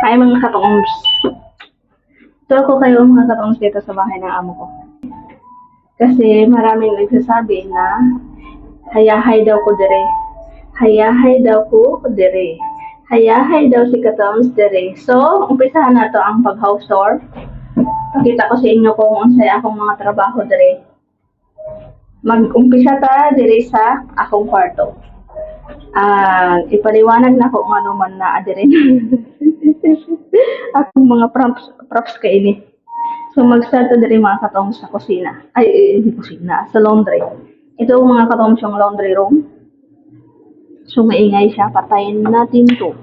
Hi mga katongs. Ito ako kayo mga katongs dito sa bahay ng amo ko. Kasi maraming nagsasabi na hayahay daw ko dire. Hayahay daw ko dire. Hayahay daw si katongs dire. So, umpisahan na to ang pag-house tour. Pakita ko sa inyo kung unsay akong mga trabaho dire. Mag-umpisa ta dire sa akong kwarto. Ah, ipaliwanag na ko kung ano man na adirin. Akong mga props, props ka ini. So, mag-start to diri mga katong sa kusina. Ay, eh, hindi kusina, sa laundry. Ito mga katong siyang laundry room. So, maingay siya. Patayin natin to.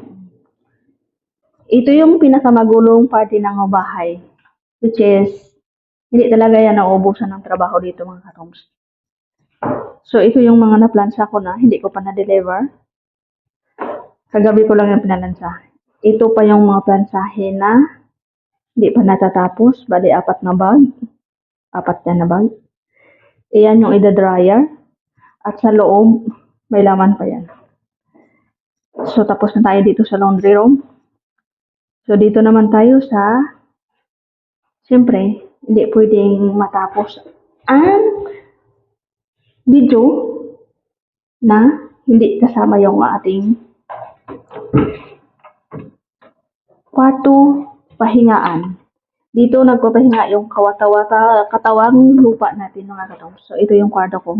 Ito yung pinakamagulong party ng bahay. Which is, hindi talaga yan nauubusan ng trabaho dito mga katoms. So, ito yung mga naplansa ko na, hindi ko pa na-deliver. Kagabi ko lang yung pinalansa. Ito pa yung mga plansahe na hindi pa natatapos. Bali, apat na bag. Apat na bag. Iyan yung ida-dryer. At sa loob, may laman pa yan. So, tapos na tayo dito sa laundry room. So, dito naman tayo sa, siyempre, hindi pwedeng matapos ang video na hindi kasama yung ating kwarto pahingaan. Dito nagpapahinga yung kawatawata, katawang lupa natin mga katong. So ito yung kwarto ko.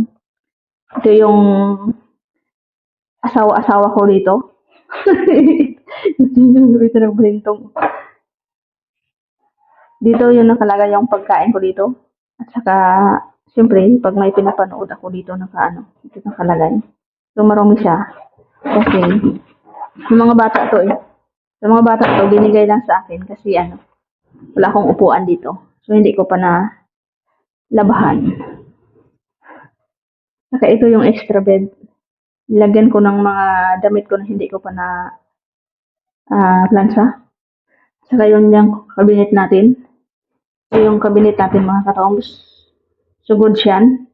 Ito yung asawa-asawa ko dito. ito ng brintong. Dito yung nakalagay yung pagkain ko dito. At saka, siyempre, pag may pinapanood ako dito, naka ano, ito nakalagay. So marami siya. Kasi, yung mga bata to eh. Sa mga bata to, binigay lang sa akin kasi ano, wala akong upuan dito. So, hindi ko pa na labahan. Saka ito yung extra bed. Lagyan ko ng mga damit ko na hindi ko pa na ah plansa. Saka yun yung cabinet natin. Ito yung cabinet natin mga katoms. Sugod siyan.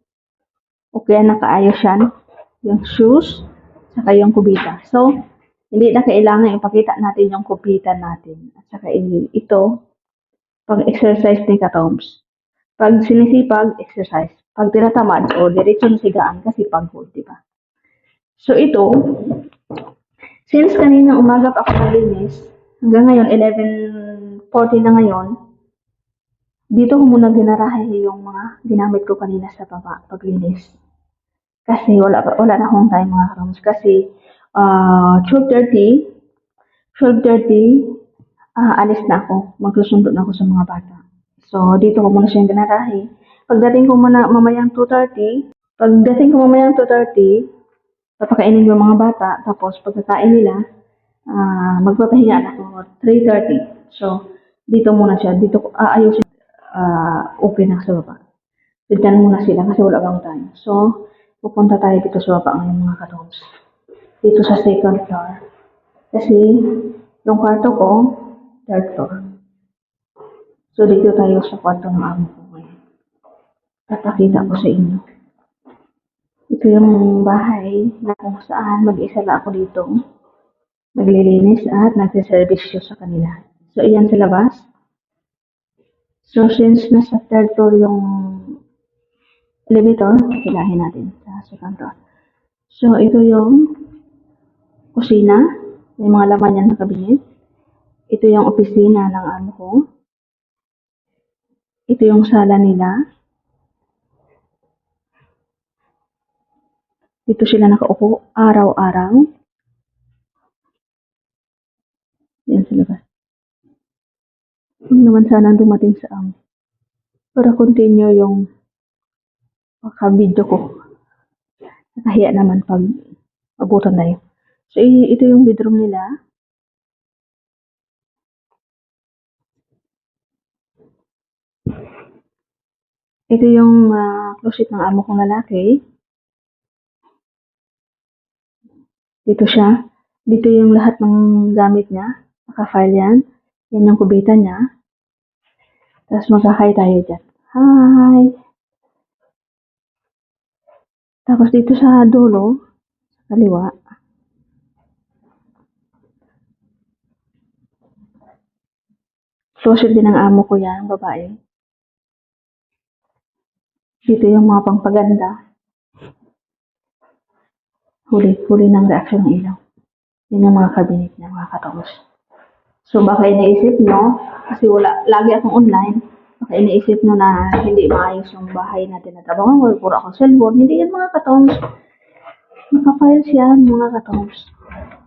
Okay, nakaayos yan. Yung shoes. Saka yung kubita. So, hindi na kailangan ipakita natin yung kupitan natin. At saka ito, pag-exercise ni Katoms. Pag sinisipag, exercise. Pag tinatamad, o diretso na sigaan kasi pagod, di ba? So ito, since kanina umaga pa ako naglinis, hanggang ngayon, 11.40 na ngayon, dito ko muna ginarahe yung mga ginamit ko kanina sa baba, paglinis. Kasi wala, wala na akong time mga katoms. Kasi uh, 12.30, 12.30, ah alis na ako. Magsusundo na ako sa mga bata. So, dito ko muna siyang ginarahe. Pagdating ko muna mamayang 2.30, pagdating ko mamayang 2.30, papakainin ko yung mga bata. Tapos, pagkakain nila, ah magpapahinga na ako 3.30. So, dito muna siya. Dito ko aayusin. Ah okay na sa baba. Tignan muna sila kasi wala bang time. So, pupunta tayo dito sa baba ngayon mga katoms dito sa second floor. Kasi, yung kwarto ko, third floor. So, dito tayo sa kwarto ng amo ko ngayon. Papakita ko sa inyo. Ito yung bahay na kung saan mag-isa lang ako dito. Naglilinis at nagsiservisyo sa kanila. So, iyan sa labas. So, since nasa third floor yung elevator, kilahin natin sa second floor. So, ito yung kusina. May mga laman yan na kabinet. Ito yung opisina ng amo ko. Ito yung sala nila. Dito sila nakaupo araw-araw. Yan sa labas. Huwag naman sana dumating sa amo. Para continue yung pagka-video ko. Nakahiya naman pag abutan tayo. So, i- ito yung bedroom nila. Ito yung ah, closet ng amo kong lalaki. Dito siya. Dito yung lahat ng gamit niya. Naka-file yan. Yan yung kubita niya. Tapos magka-hi tayo dyan. Hi! Tapos dito sa dulo, sa kaliwa, Closet din ng amo ko yan, babae. Dito yung mga pangpaganda. Huli-huli ng reaksyon ng ilaw. Yan yung mga cabinet niya, mga katongos. So baka iniisip nyo, kasi wala, lagi akong online, baka iniisip nyo na hindi maayos yung bahay na trabaho, wala puro akong cellphone. Hindi yan mga katongos. Naka-files yan, mga katongos.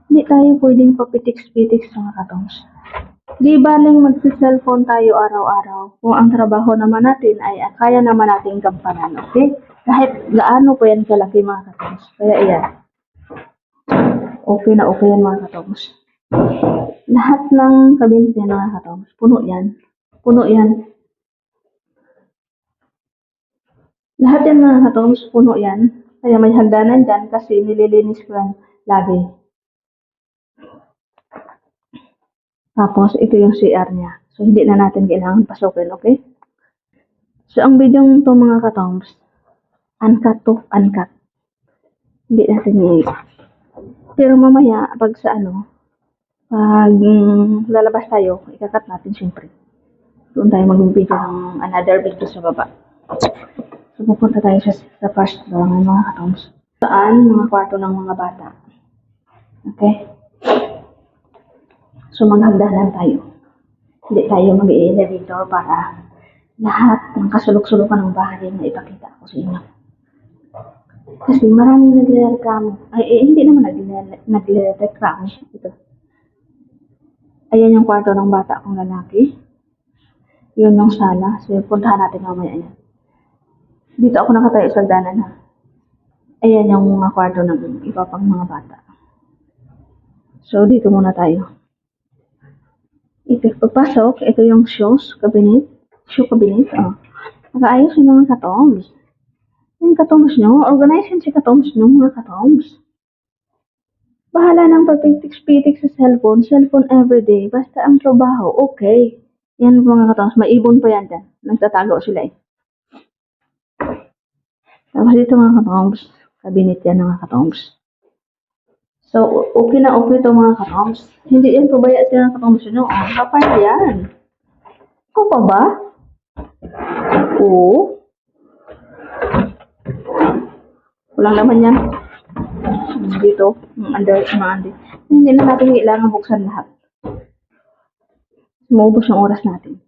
Hindi tayo pwedeng papitiks-pitiks mga katongos. Di baling magsi-cellphone tayo araw-araw kung ang trabaho naman natin ay kaya naman nating gampanan, okay? Kahit gaano pa yan kalaki mga katongos. Kaya iyan. Okay na okay yan mga katongos. Lahat ng cabinet niya katongos, puno yan. Puno yan. Lahat yan katongos, puno yan. Kaya may hagdanan dyan kasi nililinis ko yan lagi. Tapos, ito yung CR niya. So, hindi na natin kailangan pasukin, okay? So, ang video to mga katongs, uncut to uncut. Hindi natin i Pero mamaya, pag sa ano, pag mm, lalabas tayo, ikakat natin siyempre. Doon tayo mag-video ng another video sa baba. So, pupunta tayo sa, sa first floor ng mga katongs. Saan? Mga kwarto ng mga bata. Okay? So, maghagdanan tayo. Hindi tayo mag elevator para lahat ng kasulok-sulukan ng bahay na ipakita ko sa inyo. Kasi maraming nagre-reklamo. Ay, eh, hindi naman nagre-reklamo. Ito. Ayan yung kwarto ng bata kong lalaki. Yun yung sala. So, puntahan natin mamaya yan. Dito ako nakatayo sa hagdanan ha. Ayan yung mga kwarto ng iba pang mga bata. So, dito muna tayo. Ito, pagpasok, ito yung shoes, cabinet. Shoe cabinet, oh. Nakaayos yung mga katoms. Yung katoms nyo, organize yan si katoms nyo, mga katoms. Bahala ng pagpitik-pitik sa cellphone, cellphone everyday. Basta ang trabaho, okay. Yan mga katoms, may pa yan dyan. Nagtatago sila eh. Tapos dito mga katoms, cabinet yan mga katoms. So, okay na okay to mga katoms. Hindi yan pabaya sila ng katoms nyo. Ah, kapal yan. Ikaw pa ba? Oo. Walang laman yan. Dito, mga under. Hindi na natin kailangan buksan lahat. Sumubos yung oras natin.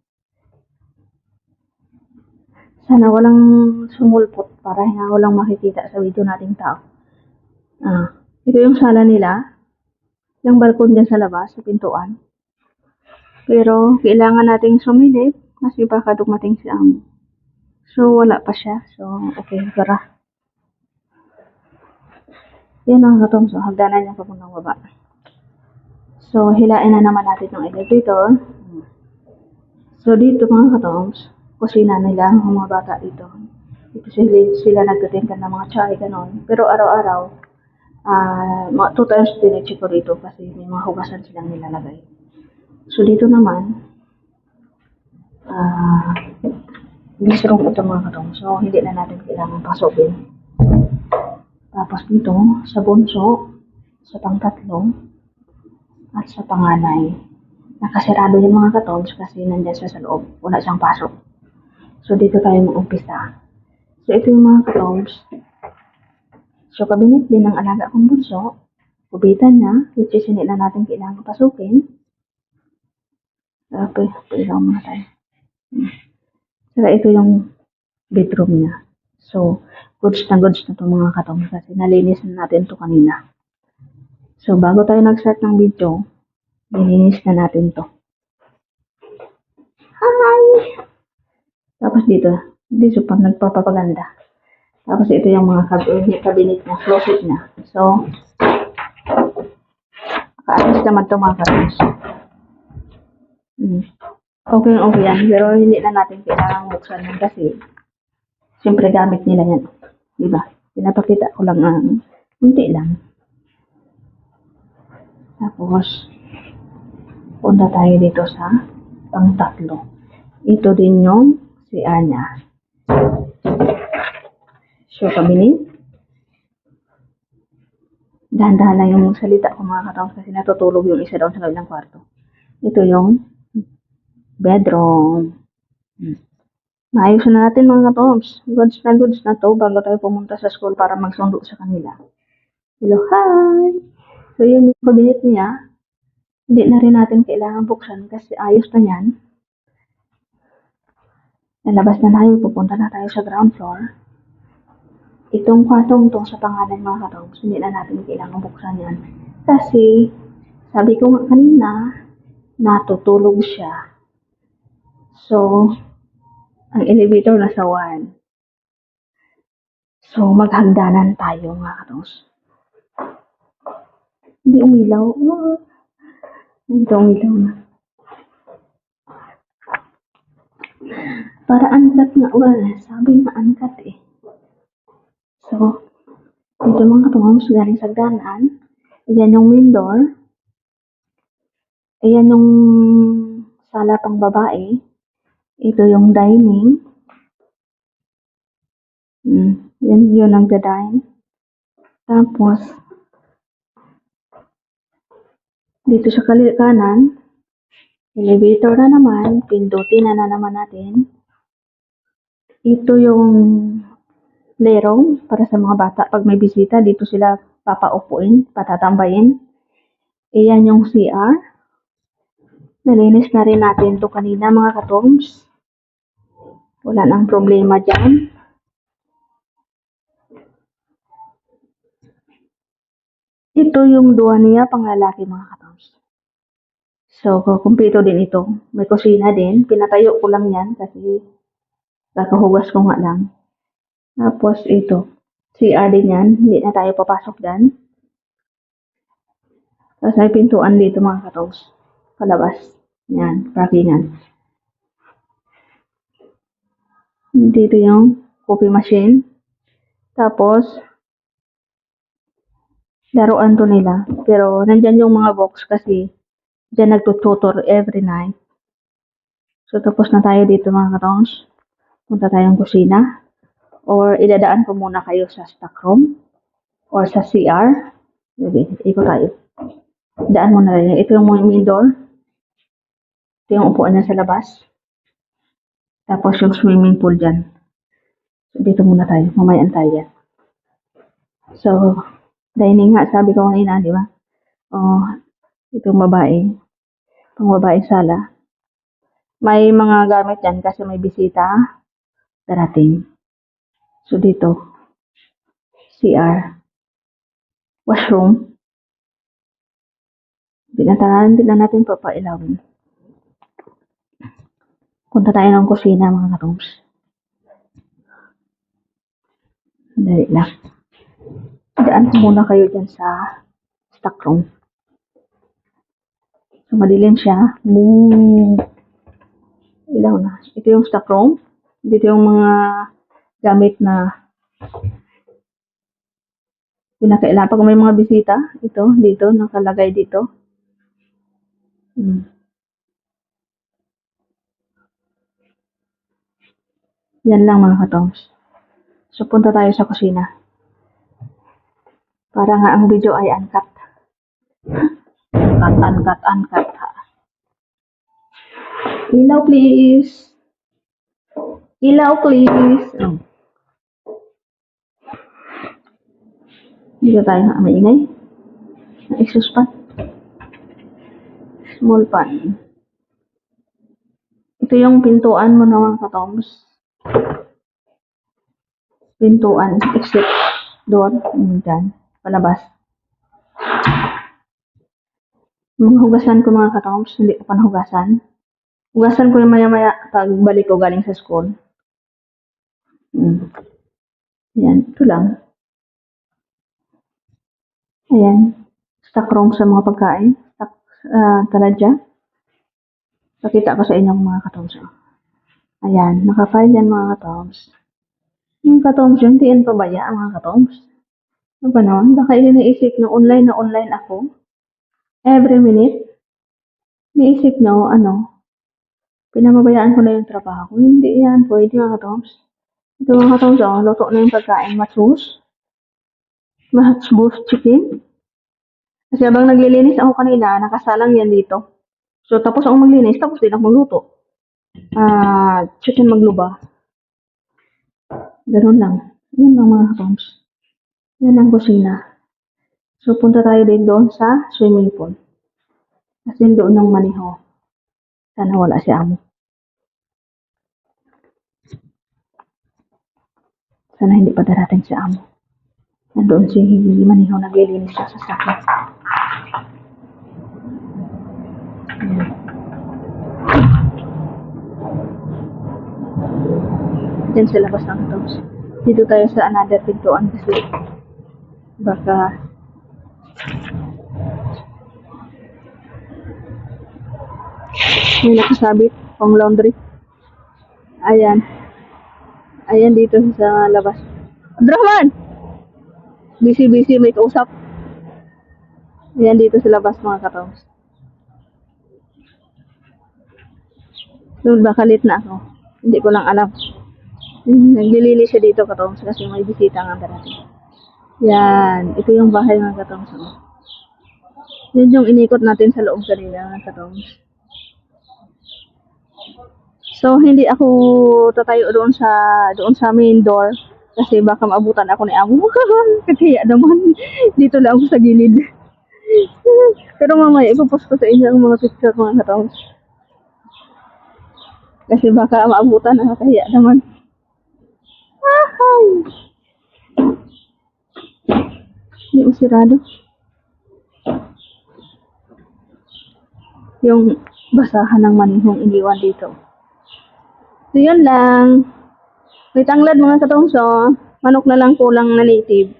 Sana walang sumulpot para nga walang makikita sa video nating tao. Ah, ito yung sala nila. Yung balkon dyan sa labas, sa pintuan. Pero, kailangan nating sumilip kasi baka dumating si amo. So, wala pa siya. So, okay, tara. Yan ang katong. So, hagdanan niya papuntang baba. So, hilain na naman natin yung elevator. So, dito mga katongs, kusina nila, ang mga bata dito. Dito sila, sila nagtitinda ng mga chai, ganon. Pero araw-araw, ah mga two times dinecheck ko dito kasi may mga hugasan silang nilalagay. So, dito naman, ah, uh, room ito mga katong. So, hindi na natin kailangan pasukin. Tapos dito, sa bunso, sa pangtatlo, at sa panganay, nakasirado yung mga katoms kasi nandyan siya sa loob. Wala siyang pasok. So, dito tayo mag-umpisa. So, ito yung mga katoms. So, kabinet din ng alaga kong bunso. Kubitan niya, which is hindi na natin kailangan pasukin. Okay, pailaw muna tayo. Hmm. Saka ito yung bedroom niya. So, goods na goods na itong mga katong kasi nalinis na natin to kanina. So, bago tayo nag-start ng video, nilinis na natin to. Hi! Tapos dito, dito pa nagpapaganda. Tapos ito yung mga cabinet, cabinet niya, closet niya. So, nakaalis naman to mga katong. Hmm. Okay, okay yan. Pero hindi na natin kailangan buksan yan kasi siyempre gamit nila yan. Di ba? Pinapakita ko lang ang kunti lang. Tapos, punta tayo dito sa pang tatlo. Ito din yung si Anya. So, cabinet. Dahan-dahan lang yung salita ko mga katawang kasi natutulog yung isa doon sa kabilang kwarto. Ito yung bedroom. Hmm. Maayos na natin mga katoms. Goods na goods na to bago tayo pumunta sa school para magsundo sa kanila. Hello, hi! So, yun yung cabinet niya. Hindi na rin natin kailangan buksan kasi ayos na yan. Lalabas na tayo, pupunta na tayo sa ground floor. Itong kwartong to sa pangalan mga katoms, hindi na natin kailangan buksan yan. Kasi, sabi ko nga kanina, natutulog siya. So, ang elevator nasa 1. So, maghagdanan tayo mga katoms. Hindi umilaw. Oh. Hindi umilaw na. Para uncut nga. Well, sabi nga uncut eh. So, dito mga katoms, galing sa hagdanan. Ayan yung main door. Ayan yung sala pang babae. Ito yung dining. Hmm, yan yun ang dine. Tapos, dito sa kanan, elevator na naman, pindutin na na naman natin. Ito yung playroom para sa mga bata. Pag may bisita, dito sila papaupuin, patatambayin. Ayan yung CR. Nalinis na rin natin to kanina mga katoms. Wala nang problema dyan. Ito yung duwa niya pang lalaki mga katoms. So, kumpleto din ito. May kusina din. Pinatayo ko lang yan kasi kakahugas ko nga lang. Tapos ito. CR din yan. Hindi na tayo papasok dyan. Tapos may pintuan dito mga katoms. Palabas. Yan. Parkingan. Dito yung coffee machine. Tapos, laruan to nila. Pero, nandyan yung mga box kasi dyan nagtututor every night. So, tapos na tayo dito mga katongs. Punta tayong kusina. Or, idadaan ko muna kayo sa stock room. Or sa CR. Sige, ikot tayo. Daan muna tayo. Ito yung main door. Ito yung upuan niya sa labas. Tapos yung swimming pool dyan. So, dito muna tayo. Mamayan tayo yan. So, dining nga, sabi ko kanina, di ba? Oh, itong babae. Pang babae sala. May mga gamit yan kasi may bisita darating. So, dito. CR. Washroom. Pinatanan din na natin papailawin. Punta tayo ng kusina mga katongs. Dali lang. Daan ko muna kayo dyan sa stock room. So, madilim siya. Moo. Ilaw na. Ito yung stock room. Dito yung mga gamit na pinakailangan. Pag may mga bisita, ito, dito, nakalagay dito. Hmm. Yan lang mga katongs. So, punta tayo sa kusina. Para nga ang video ay uncut. Uncut, uncut, uncut. Ilaw, please. Ilaw, please. Oh. Dito tayo nga maingay. Ang exhaust fan. Small fan. Ito yung pintuan mo na mga katoms. Pintuan. Exit door. Dyan. Palabas. Mga hugasan ko mga katoms. Hindi ko pa nahugasan. Hugasan ko yung maya-maya pag balik ko galing sa school. Mm. Yan. Ito lang. Ayan. Stock room sa mga pagkain. Stock uh, taladya. Pakita ko sa inyong mga katoms. oh. Ayan. Naka-file yan mga katoms. Yung katoms yun, diyan pa ba yan mga katoms? Ano ba naman? Baka iniisip nyo online na online ako. Every minute. Naisip nyo, ano, pinamabayaan ko na yung trabaho ko. Hindi yan. Pwede mga katoms. Ito mga katoms, oh, luto na yung pagkain. Matsus. Matsus chicken. Kasi habang naglilinis ako kanina, nakasalang yan dito. So, tapos ako maglinis, tapos din ako magluto. Ah, chicken magluba. Ganun lang. Yan lang mga katoms. Yan ang kusina. So, punta tayo din doon sa swimming pool. Kasi doon ng maniho. Sana wala si amo. Sana hindi pa darating si amo. Nandoon si maniho naglilinis siya sa sakit. Diyan sa labas ng katoms. Dito tayo sa another pintuan kasi baka may nakasabit pang laundry. Ayan. Ayan dito sa labas. Abdurrahman! Busy-busy may kausap. Ayan dito sa labas mga katongs. Doon baka late na ako. Hindi ko lang alam. Hmm, Naglilinis siya dito katongs kasi may bisita nga darating. Yan. Ito yung bahay mga katongs. oh. Yun yung inikot natin sa loob kanina mga katongs. So, hindi ako tatayo doon sa doon sa main door kasi baka maabutan ako ni amo. Kaya naman, dito lang ako sa gilid. Pero mamaya, ipopost ko sa inyo ang mga picture mga katongs. Kasi baka maabutan ako, kaya naman. Ahay! Hindi mo sirado. Yung basahan ng manihong iniwan dito. So, yun lang. May tanglad mga katongso. Manok na lang kulang na native.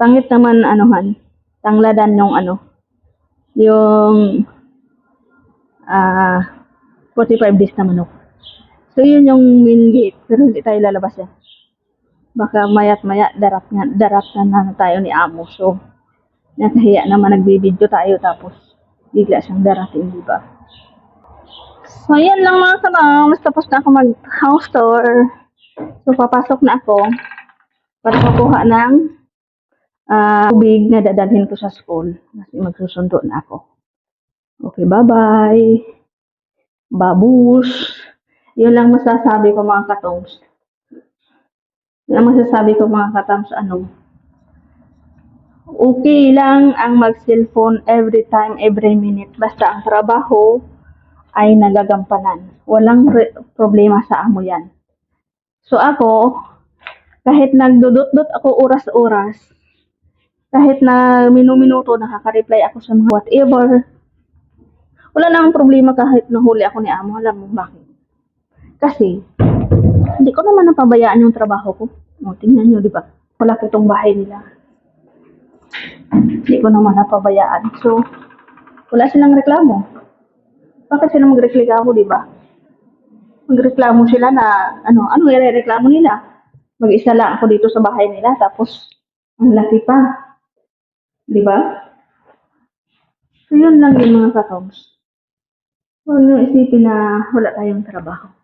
Pangit naman anuhan. Tangladan yung ano. Yung ah 45 days na manok. So, yun yung main gate. Pero hindi tayo lalabas yan. Baka mayat maya darat nga darat na na tayo ni amo. So, nakahiya naman nagbibideo tayo tapos bigla siyang darating, di ba? So, yan lang mga kanams. Tapos na ako mag-house tour. So, papasok na ako para makuha ng ah, tubig na dadalhin ko sa school. Kasi magsusundo na ako. Okay, bye-bye. Babus. Yun lang masasabi ko mga katongs. Yun lang masasabi ko mga katongs. Ano? Okay lang ang mag-cellphone every time, every minute. Basta ang trabaho ay nagagampanan. Walang problema sa amo yan. So ako, kahit nagdudot-dot ako oras-oras, kahit na minu-minuto nakaka-reply ako sa mga whatever, wala namang problema kahit nahuli ako ni amo. Alam mo bakit? Kasi, hindi ko naman napabayaan yung trabaho ko. O, tingnan nyo, di ba? Wala ko itong bahay nila. Hindi ko naman napabayaan. So, wala silang reklamo. Bakit sila magreklamo, di ba? Magreklamo sila na, ano, ano reklamo nila? Mag-isa lang ako dito sa bahay nila, tapos, ang laki pa. Di ba? So, yun lang yung mga katoms. Huwag nyo isipin na wala tayong trabaho.